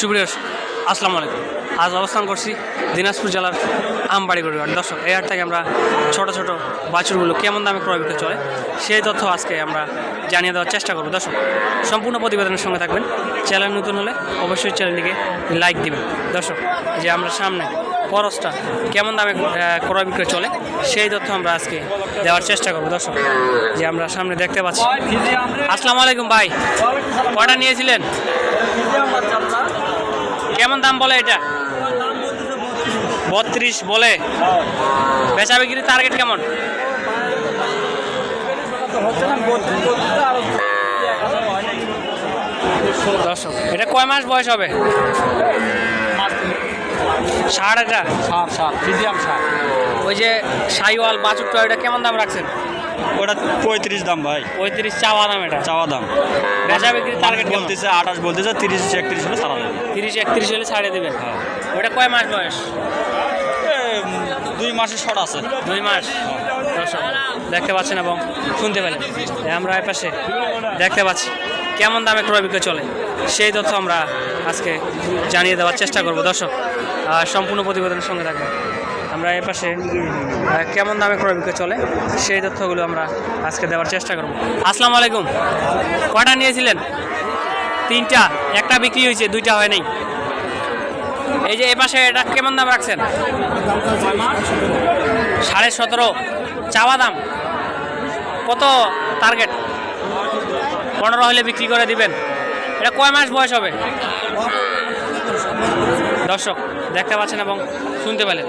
সুপ্রিয় আসসালামু আলাইকুম। আজ অবস্থান করছি দিনাজপুর জেলার আমবাড়ি গড়িয়ার দর্শক, এই থেকে আমরা ছোট ছোট বাছুরগুলো কেমন দামে ক্রয় বিক্রয় চলে, সেই তথ্য আজকে আমরা জানিয়ে দেওয়ার চেষ্টা করব। দর্শক, সম্পূর্ণ প্রতিবেদনের সঙ্গে থাকবেন। চ্যানেল নতুন হলে অবশ্যই চ্যানেলটিকে লাইক দিবেন। দর্শক যে আমরা সামনে খরচটা কেমন দামে ক্রয় বিক্রয় চলে, সেই তথ্য আমরা আজকে দেওয়ার চেষ্টা করব। দর্শক যে আমরা সামনে দেখতে পাচ্ছি। আসসালামু আলাইকুম ভাই, কয়টা নিয়েছিলেন? কেমন দাম বলে এটা? বত্রিশ বলে। বেচা বিক্রির টার্গেট কেমন? দর্শক এটা কয় মাস বয়স হবে? ষাট এটা সার সার মিডিয়াম সার ওই যে সাইওয়াল বাছুরটা এটা কেমন দাম রাখছেন? ওটা পঁয়ত্রিশ দাম ভাই। পঁয়ত্রিশ চাওয়া দাম এটা। চাওয়া দাম। বেচা বিক্রির টার্গেট বলতেছে আঠাশ বলতেছে তিরিশ একত্রিশ হলে সারা যাবে তিরিশ একত্রিশ হলে ছাড়িয়ে দেবেন। ওটা কয় মাস বয়স? দুই মাসের শর্ট আছে। দুই মাস। দেখতে পাচ্ছেন এবং শুনতে পেলেন। আমরা এ পাশে দেখতে পাচ্ছি কেমন দামে ক্রয় বিক্রয় চলে। সেই তথ্য আমরা আজকে জানিয়ে দেওয়ার চেষ্টা করব। দর্শক আর সম্পূর্ণ প্রতিবেদনের সঙ্গে থাকবে আমরা এ পাশে কেমন দামে ক্রয় বিক্রয় চলে? সেই তথ্যগুলো আমরা আজকে দেওয়ার চেষ্টা করব। আসসালামু আলাইকুম। কটা নিয়েছিলেন? তিনটা। একটা বিক্রি হয়েছে, দুইটা হয় নাই। এই যে এ পাশে এটা কেমন দাম রাখছেন? সাড়ে সতেরো। চাওয়া দাম? কত টার্গেট পনেরো হলে বিক্রি করে দিবেন। এটা কয় মাস বয়স হবে? দর্শক, দেখতে পাচ্ছেন এবং শুনতে পেলেন।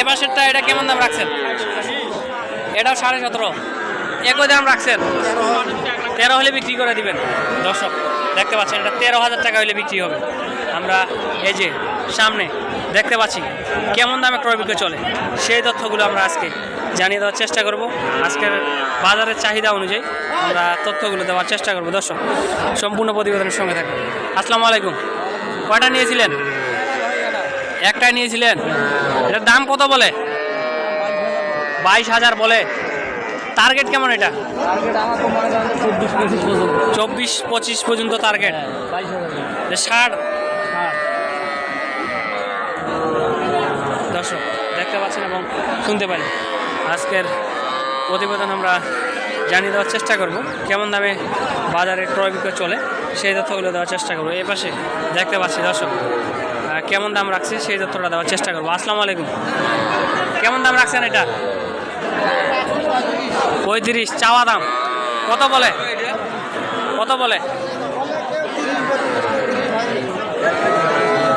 এ পাশেরটা এটা কেমন দাম রাখছেন? এটাও সাড়ে সতেরো। একই দাম রাখছেন? তেরো হলে বিক্রি করে দিবেন। দর্শক, দেখতে পাচ্ছেন, এটা তেরো হাজার টাকা হলে বিক্রি হবে। আমরা এই যে সামনে দেখতে পাচ্ছি, কেমন দামে ক্রয় বিক্রয় চলে? সেই তথ্যগুলো আমরা আজকে জানিয়ে দেওয়ার চেষ্টা করব। আজকের বাজারের চাহিদা অনুযায়ী আমরা তথ্যগুলো দেওয়ার চেষ্টা করব। দর্শক, সম্পূর্ণ প্রতিবেদনের সঙ্গে থাকবে আসসালামু আলাইকুম। কয়টা নিয়েছিলেন? একটাই নিয়েছিলেন? এটার দাম কত বলে? বাইশ হাজার বলে। টার্গেট কেমন এটা? চব্বিশ, পঁচিশ পর্যন্ত টার্গেট ষাট? দর্শক, দেখতে পাচ্ছেন এবং শুনতে পারেন আজকের প্রতিবেদন আমরা জানিয়ে দেওয়ার চেষ্টা করব, কেমন দামে বাজারে ক্রয় বিক্রয় চলে, সেই তথ্যগুলো দেওয়ার চেষ্টা করব। এই পাশে দেখতে পাচ্ছি দর্শক। কেমন দাম রাখছে সেই তথ্যটা দেওয়ার চেষ্টা করব। আসসালামু আলাইকুম। কেমন দাম রাখছেন এটা? পঁয়ত্রিশ, চাওয়া দাম। কত বলে? কত বলে?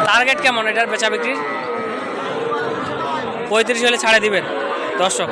টার্গেট কেমন এটার বেচা বিক্রির? পঁয়ত্রিশ হলে ছাড়ে দিবেন দর্শক।